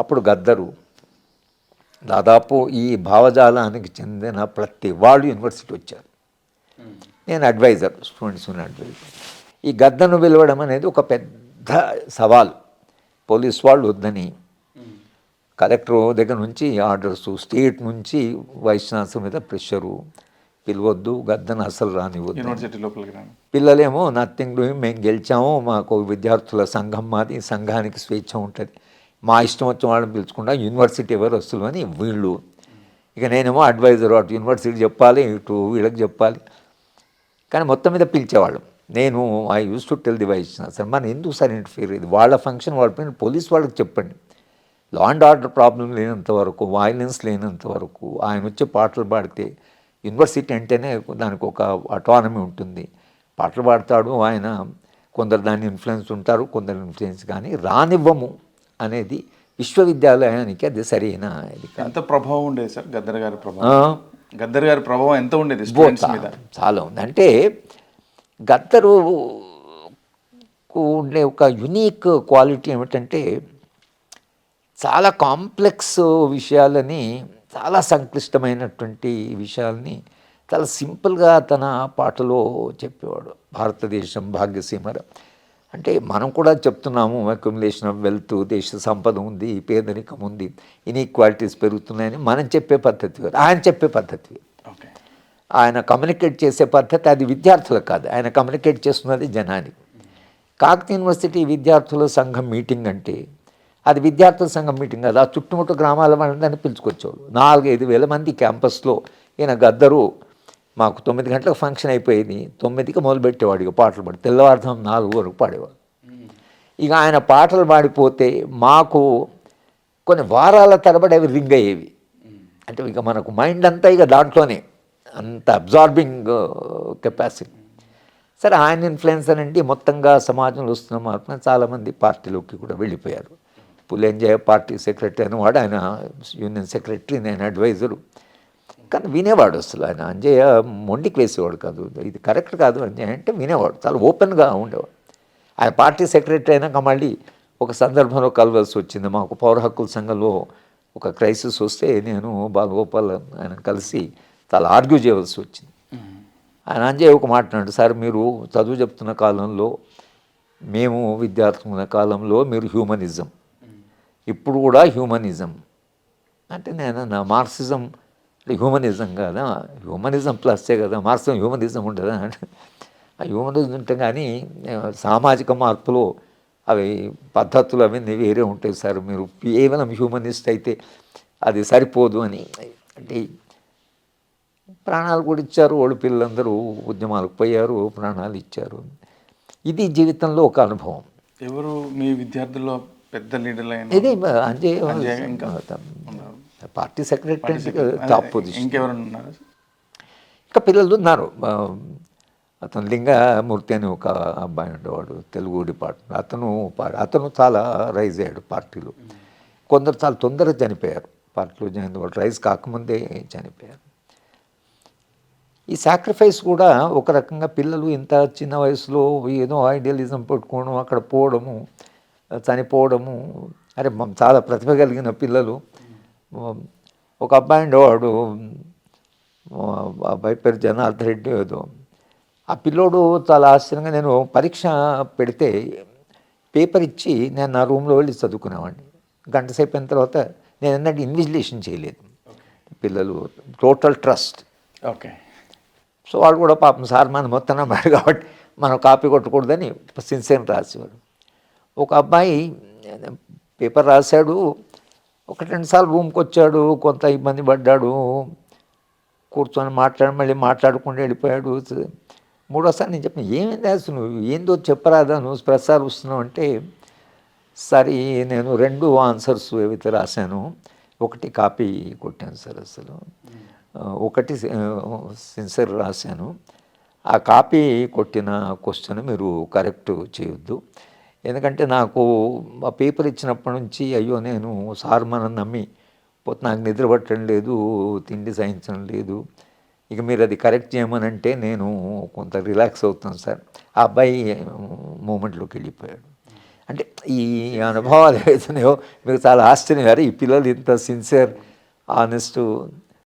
అప్పుడు గద్దరు దాదాపు ఈ భావజాలానికి చెందిన ప్రతి వాళ్ళు యూనివర్సిటీ వచ్చారు. నేను అడ్వైజర్ స్టూడెంట్స్ ఉన్న అడ్వైజర్. ఈ గద్దను పిలవడం అనేది ఒక పెద్ద సవాల్. పోలీస్ వాళ్ళు వద్దని కలెక్టర్ దగ్గర నుంచి ఆర్డర్స్ స్టేట్ నుంచి వైస్ ఛాన్సలర్ మీద ప్రెషరు. పిలవద్దు గద్దను అసలు రానివ్వద్దు. యూనివర్సిటీ పిల్లలేమో నథింగ్ డూయింగ్ మేము గెలిచాము మాకు విద్యార్థుల సంఘం మాది సంఘానికి స్వేచ్ఛ ఉంటుంది. మా ఇష్టం వచ్చిన వాళ్ళని పిలుచుకుంటా యూనివర్సిటీ ఎవరు వస్తులు అని వీళ్ళు. ఇక నేనేమో అడ్వైజర్ అటు యూనివర్సిటీ చెప్పాలి ఇటు వీళ్ళకి చెప్పాలి. కానీ మొత్తం మీద పిలిచేవాళ్ళం. నేను I use to tell the vice sir మన ఎందుకు సార్ ఇంటర్ఫియర్ ఇది వాళ్ళ ఫంక్షన్ వాళ్ళ పైన పోలీస్ వాళ్ళకి చెప్పండి. లా అండ్ ఆర్డర్ ప్రాబ్లం లేనంత వరకు వైలెన్స్ లేనంత వరకు ఆయన వచ్చి పాటలు పాడితే యూనివర్సిటీ అంటేనే దానికి ఒక అటానమీ ఉంటుంది. పాటలు పాడతాడు ఆయన కొందరు దాన్ని ఇన్ఫ్లుయెన్స్ ఉంటారు కొందరు ఇన్ఫ్లుయెన్స్ కానీ రానివ్వము. అనేది విశ్వవిద్యాలయానికి అది సరైన ఇది ఎంత ప్రభావం ఉండేది సార్? గద్దర్ గారి ప్రభావం. గద్దర్ గారి ప్రభావం ఎంత ఉండేది స్టూడెంట్స్ మీద? చాలా ఉంది. అంటే గద్దరు ఉండే ఒక యునీక్ క్వాలిటీ ఏమిటంటే చాలా కాంప్లెక్స్ విషయాలని చాలా సంక్లిష్టమైనటువంటి విషయాల్ని చాలా సింపుల్గా తన పాటలో చెప్పేవాడు. భారతదేశం భాగ్యసీమర. అంటే మనం కూడా చెప్తున్నాము అక్యుములేషన్ ఆఫ్ వెల్త్ దేశ సంపద ఉంది పేదరికం ఉంది ఇన్ఈక్వాలిటీస్ పెరుగుతున్నాయని మనం చెప్పే పద్ధతి ఆయన చెప్పే పద్ధతి. ఆయన కమ్యూనికేట్ చేసే పద్ధతి అది విద్యార్థులకు కాదు. ఆయన కమ్యూనికేట్ చేస్తున్నది జనానికి. కాకతీయ యూనివర్సిటీ విద్యార్థుల సంఘం మీటింగ్ అంటే అది విద్యార్థుల సంఘం మీటింగ్ కాదు. ఆ చుట్టుముట్టు గ్రామాల వాళ్ళని పిలుచుకొచ్చేవాళ్ళు. నాలుగైదు వేల మంది క్యాంపస్లో ఈయన గద్దరు మాకు తొమ్మిది గంటలకు ఫంక్షన్ అయిపోయింది. తొమ్మిదికి మొదలుపెట్టేవాడు ఇక పాటలు పాడి. తెల్లవారుధం నాలుగు వరకు పాడేవాడు. ఇక ఆయన పాటలు పాడిపోతే మాకు కొన్ని వారాల తరబడి అవి రింగ్ అయ్యేవి. అంటే ఇక మనకు మైండ్ అంతా ఇక దాంట్లోనే అంత అబ్జార్బింగ్ కెపాసిటీ. సరే ఆయన ఇన్ఫ్లుయెన్స్ అనండి మొత్తంగా సమాజంలో వస్తున్న మార్పున చాలామంది పార్టీలోకి కూడా వెళ్ళిపోయారు. పులేంజయ పార్టీ సెక్రటరీ అని వాడు ఆయన యూనియన్ సెక్రటరీ నేను అడ్వైజరు. కానీ వినేవాడు అసలు. ఆయన అంజయ్య మొండికి వేసేవాడు కాదు. ఇది కరెక్ట్ కాదు అంజయ్య అంటే వినేవాడు. చాలా ఓపెన్గా ఉండేవాడు. ఆయన పార్టీ సెక్రటరీ అయినాక మళ్ళీ ఒక సందర్భంలో కలవాల్సి వచ్చింది. మాకు పౌర హక్కుల సంఘంలో ఒక క్రైసిస్ వస్తే నేను బాలగోపాల్ ఆయన కలిసి చాలా ఆర్గ్యూ చేయవలసి వచ్చింది. ఆయన అంజయ్య ఒక మాట్లాడు సార్ మీరు చదువు చెప్తున్న కాలంలో మేము విద్యార్థుల కాలంలో మీరు హ్యూమనిజం. ఇప్పుడు కూడా హ్యూమనిజం. అంటే నేను నా మార్క్సిజం హ్యూమనిజం కదా హ్యూమనిజం ప్లస్సే కదా మార్క్సిజం హ్యూమనిజం ఉండదా? అంటే ఆ హ్యూమనిజం ఉంటే కానీ సామాజిక మార్పులో అవి పద్ధతులు అవన్నీ వేరే ఉంటాయి సార్. మీరు కేవలం హ్యూమనిస్ట్ అయితే అది సరిపోదు అని. అంటే ప్రాణాలు కూడా ఇచ్చారు వాళ్ళు పిల్లలందరూ ఉద్యమాలకు పోయారు ప్రాణాలు ఇచ్చారు. ఇది జీవితంలో ఒక అనుభవం. ఎవరు మీ విద్యార్థుల్లో పెద్ద లీడర్లు అయిన ఇది Anjay party secretary top position ఇంకా పిల్లలు ఉన్నారు. ఆ, అతను లింగమూర్తి అని ఒక అబ్బాయి ఉండేవాడు తెలుగు డిపార్ట్మెంట్. అతను అతను చాలా రైజ్ అయ్యాడు పార్టీలో. కొందరు చాలా తొందరగా చనిపోయారు. పార్టీలో జాయిన్ వాళ్ళు రైజ్ కాకముందే చనిపోయారు. ఈ సాక్రిఫైస్ కూడా ఒక రకంగా పిల్లలు ఇంత చిన్న వయసులో ఏదో ఐడియలిజం పెట్టుకోవడం అక్కడ పోవడము చనిపోవడము అరే చాలా ప్రతిభ కలిగిన పిల్లలు. ఒక అబ్బాయి ఉండేవాడు అబ్బాయి పేరు జనార్దన్ రెడ్డి ఏదో. ఆ పిల్లోడు చాలా ఆశ్చర్యంగా నేను పరీక్ష పెడితే పేపర్ ఇచ్చి నేను నా రూమ్లో వెళ్ళి చదువుకునేవాడిని. గంట సేపు అయిన తర్వాత నేను ఎన్నడూ ఇన్విజిలేషన్ చేయలేదు. పిల్లలు టోటల్ ట్రస్ట్. ఓకే. సో వాడు కూడా పాపం సార్ మనం మొత్తం అమ్మాడు కాబట్టి మనం కాపీ కొట్టకూడదని సిన్సియర్ రాసేవాడు. ఒక అబ్బాయి పేపర్ రాశాడు ఒకటి రెండు సార్లు రూమ్కి వచ్చాడు కొంత ఇబ్బంది పడ్డాడు. కూర్చొని మాట్లాడి మళ్ళీ మాట్లాడుకుంటూ వెళ్ళిపోయాడు. మూడోసారి నేను చెప్పిన ఏమైంది అసలు నువ్వు ఏందో చెప్పరాదా? నువ్వు ప్రసారం వస్తున్నావు అంటే సరే నేను రెండు ఆన్సర్స్ ఏవైతే రాశాను ఒకటి కాపీ కొట్టాను సార్ అసలు. ఒకటి సిన్సర్ రాశాను. ఆ కాపీ కొట్టిన క్వశ్చన్ మీరు కరెక్ట్ చేయొద్దు. ఎందుకంటే నాకు ఆ పేపర్ ఇచ్చినప్పటి నుంచి అయ్యో నేను సార్ మనం నమ్మి పోతే నాకు నిద్ర పట్టడం లేదు తిండి సాయించడం లేదు. ఇక మీరు అది కరెక్ట్ చేయమని అంటే నేను కొంత రిలాక్స్ అవుతాను సార్. ఆ అబ్బాయి మూమెంట్లోకి వెళ్ళిపోయాడు. అంటే ఈ అనుభవాలు ఏదైనాయో మీకు చాలా ఆశ్చర్యం. గారు ఈ పిల్లలు ఇంత సిన్సియర్ ఆనెస్ట్